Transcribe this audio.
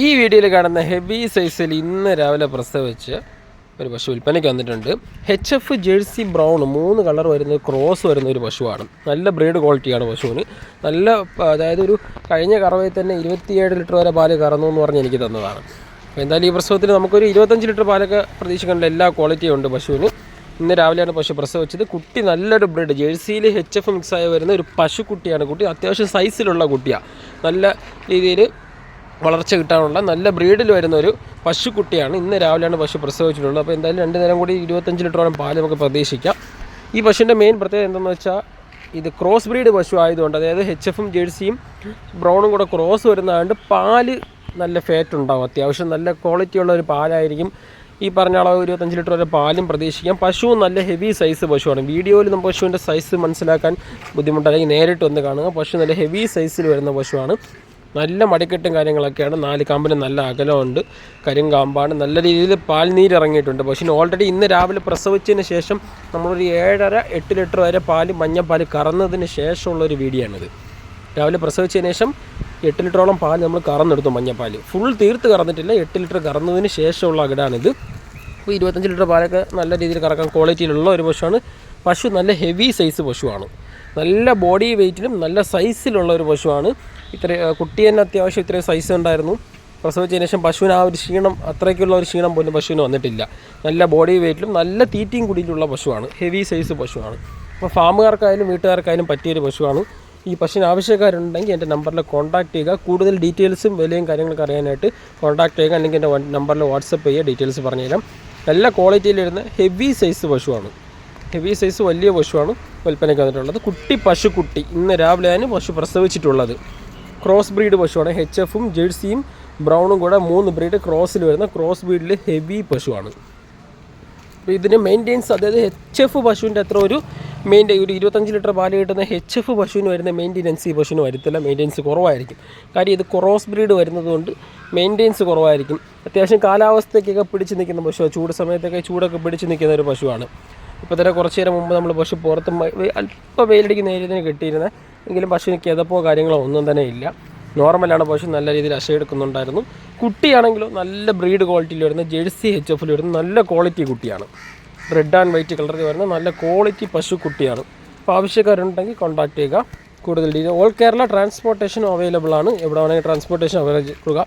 ഈ വീഡിയോയിൽ കാണുന്ന ഹെവി സൈസിൽ ഇന്ന് രാവിലെ പ്രസവിച്ച് ഒരു പശു വിൽപ്പനയ്ക്ക് വന്നിട്ടുണ്ട്. എച്ച് എഫ് ജേഴ്സി ബ്രൗൺ മൂന്ന് കളർ വരുന്ന ക്രോസ് വരുന്ന ഒരു പശുവാണ്. നല്ല ബ്രീഡ് ക്വാളിറ്റിയാണ് പശുവിന്. നല്ല അതായത് ഒരു കഴിഞ്ഞ കറവയിൽ തന്നെ ഇരുപത്തിയേഴ് ലിറ്റർ വരെ പാൽ കറന്നു എന്ന് പറഞ്ഞ് എനിക്ക് തന്നതാണ്. അപ്പോൾ എന്തായാലും ഈ പ്രസവത്തിൽ നമുക്കൊരു ഇരുപത്തഞ്ച് ലിറ്റർ പാലൊക്കെ പ്രതീക്ഷിക്കേണ്ട എല്ലാ ക്വാളിറ്റിയും ഉണ്ട് പശുവിന്. ഇന്ന് രാവിലെയാണ് പശു പ്രസവിച്ചത്. കുട്ടി നല്ലൊരു ബ്രീഡ്. ജേഴ്സിയിൽ എച്ച് എഫ് മിക്സായി വരുന്ന ഒരു പശുക്കുട്ടിയാണ് കുട്ടി. അത്യാവശ്യം സൈസിലുള്ള കുട്ടിയാണ് നല്ല രീതിയിൽ വളർച്ച കിട്ടാനുള്ള നല്ല ബ്രീഡിൽ വരുന്ന ഒരു പശുക്കുട്ടിയാണ്. ഇന്ന് രാവിലെയാണ് പശു പ്രസവിച്ചിട്ടുള്ളത്. അപ്പോൾ എന്തായാലും രണ്ട് നേരം കൂടി ഇരുപത്തഞ്ച് ലിറ്ററോളം പാൽ നമുക്ക് പ്രതീക്ഷിക്കാം. ഈ പശുവിന്റെ മെയിൻ പ്രത്യേകത എന്താണെന്ന് വെച്ചാൽ ഇത് ക്രോസ് ബ്രീഡ് പശു ആയതുകൊണ്ട് അതായത് എച്ച് എഫും ജേഴ്സിയും ബ്രൗണും കൂടെ ക്രോസ് വരുന്നതുകൊണ്ട് പാൽ നല്ല ഫാറ്റ് ഉണ്ടാവും. അത്യാവശ്യം നല്ല ക്വാളിറ്റി ഉള്ള ഒരു പാലായിരിക്കും. ഈ പറഞ്ഞ അളവ് ഇരുപത്തഞ്ച് ലിറ്റർ വരെ പാലും പ്രതീക്ഷിക്കാം. പശുവും നല്ല ഹെവി സൈസ് പശുവാണ്. വീഡിയോയിൽ നമ്മൾ പശുവിന്റെ സൈസ് മനസ്സിലാക്കാൻ ബുദ്ധിമുട്ടല്ലെങ്കിൽ നേരിട്ട് ഒന്ന് കാണുക. പശു നല്ല ഹെവി സൈസിൽ വരുന്ന പശുവാണ്. നല്ല മടിക്കെട്ടും കാര്യങ്ങളൊക്കെയാണ്. നാല് കാമ്പിന് നല്ല അകലമുണ്ട്. കരിങ്കാമ്പാണ് നല്ല രീതിയിൽ പാൽനീര് ഇറങ്ങിയിട്ടുണ്ട്. പക്ഷേ ഓൾറെഡി ഇന്ന് രാവിലെ പ്രസവിച്ചതിന് ശേഷം നമ്മളൊരു ഏഴര എട്ട് ലിറ്റർ വരെ പാൽ മഞ്ഞപ്പാൽ കറന്നതിന് ശേഷമുള്ള ഒരു വീഡിയോ ആണിത് രാവിലെ പ്രസവിച്ചതിന് ശേഷം എട്ട് ലിറ്ററോളം പാൽ നമ്മൾ കറന്നെടുത്തു മഞ്ഞപ്പാൽ ഫുൾ തീർത്ത് കറന്നിട്ടില്ല. എട്ട് ലിറ്റർ കറന്നതിന് ശേഷമുള്ള അകിടാണിത്. അപ്പോൾ ഇരുപത്തഞ്ച് ലിറ്റർ പാലൊക്കെ നല്ല രീതിയിൽ കറക്കാൻ ക്വാളിറ്റിയിലുള്ള ഒരു പശുവാണ്. പശു നല്ല ഹെവി സൈസ് പശുവാണ്. നല്ല ബോഡി വെയ്റ്റിലും നല്ല സൈസിലുള്ള ഒരു പശുവാണ്. ഇത്ര കുട്ടി തന്നെ അത്യാവശ്യം ഇത്രയും സൈസ് ഉണ്ടായിരുന്നു. പ്രസവിച്ചതിന് ശേഷം പശുവിന് ആ ഒരു ക്ഷീണം അത്രയ്ക്കുള്ള ഒരു ക്ഷീണം പോലും പശുവിന് വന്നിട്ടില്ല. നല്ല ബോഡി വെയ്റ്റിലും നല്ല തീറ്റയും കൂടിയിട്ടുള്ള പശുവാണ്. ഹെവി സൈസ് പശുവാണ്. അപ്പോൾ ഫാമുകാർക്കായാലും വീട്ടുകാർക്കായാലും പറ്റിയൊരു പശുവാണ്. ഈ പശുവിന് ആവശ്യക്കാരുണ്ടെങ്കിൽ എന്റെ നമ്പറിൽ കോൺടാക്ട് ചെയ്യുക. കൂടുതൽ ഡീറ്റെയിൽസും വിലയും കാര്യങ്ങളൊക്കെ അറിയാനായിട്ട് കോൺടാക്ട് ചെയ്യുക. അല്ലെങ്കിൽ എന്റെ നമ്പറിൽ വാട്സപ്പ് ചെയ്യുക. ഡീറ്റെയിൽസ് പറഞ്ഞുതരാം. നല്ല ക്വാളിറ്റിയിൽ വരുന്ന ഹെവി സൈസ് പശുവാണ്. ഹെവി സൈസ് വലിയ പശുവാണ്. വിൽപ്പനയ്ക്ക് വന്നിട്ടുള്ളത് കുട്ടി പശുക്കുട്ടി ഇന്ന് രാവിലെയാണ് പശു പ്രസവിച്ചിട്ടുള്ളത്. ക്രോസ് ബ്രീഡ് പശുവാണ്. എച്ച് എഫും ജേഴ്സിയും ബ്രൗണും കൂടെ മൂന്ന് ബ്രീഡ് ക്രോസിൽ വരുന്ന ക്രോസ് ബ്രീഡിൽ ഹെവി പശുവാണ്. അപ്പോൾ ഇതിന് മെയിന്റെയിൻസ് അതായത് എച്ച് എഫ് പശുവിന്റെ അത്ര ഒരു മെയിന്റെ ഒരു ഇരുപത്തഞ്ച് ലിറ്റർ പാൽ കിട്ടുന്ന എച്ച് എഫ് പശുവിന് വരുന്ന മെയിന്റെനൻസ് ഈ പശുവിന് വരത്തില്ല. മെയിന്റെനൻസ് കുറവായിരിക്കും. കാര്യം ഇത് ക്രോസ് ബ്രീഡ് വരുന്നതുകൊണ്ട് മെയിന്റെനൻസ് കുറവായിരിക്കും. അത്യാവശ്യം കാലാവസ്ഥയ്ക്കൊക്കെ പിടിച്ച് നിൽക്കുന്ന പശുവാണ് ചൂട് സമയത്തൊക്കെ ചൂടൊക്കെ പിടിച്ച് നിൽക്കുന്ന ഒരു പശുവാണ്. ഇപ്പോൾ തന്നെ കുറച്ച് നേരം മുമ്പ് നമ്മൾ പശു പുറത്ത് അല്പം വെയിലടിക്കുന്ന ഏരിയത്തിന് കിട്ടിയിരുന്നത് എങ്കിലും പശുവിന് കിതപ്പോ കാര്യങ്ങളോ ഒന്നും തന്നെ ഇല്ല. നോർമലാണ് പശു നല്ല രീതിയിൽ അശയെടുക്കുന്നുണ്ടായിരുന്നു കുട്ടിയാണെങ്കിലും നല്ല ബ്രീഡ് ക്വാളിറ്റിയിൽ വരുന്ന ജേഴ്സി എച്ച് എഫിൽ വരുന്ന നല്ല ക്വാളിറ്റി കുട്ടിയാണ്. റെഡ് ആൻഡ് വൈറ്റ് കളറിൽ വരുന്ന നല്ല ക്വാളിറ്റി പശു കുട്ടിയാണ്. അപ്പോൾ ആവശ്യക്കാരുണ്ടെങ്കിൽ കോൺടാക്ട് ചെയ്യുക. കൂടുതൽ ഡീറ്റെയിൽ ഓൾ കേരള ട്രാൻസ്പോർട്ടേഷനും അവൈലബിൾ ആണ്. എവിടെ വേണമെങ്കിൽ ട്രാൻസ്പോർട്ടേഷൻ അവൈലബിൾ ചെയ്യുക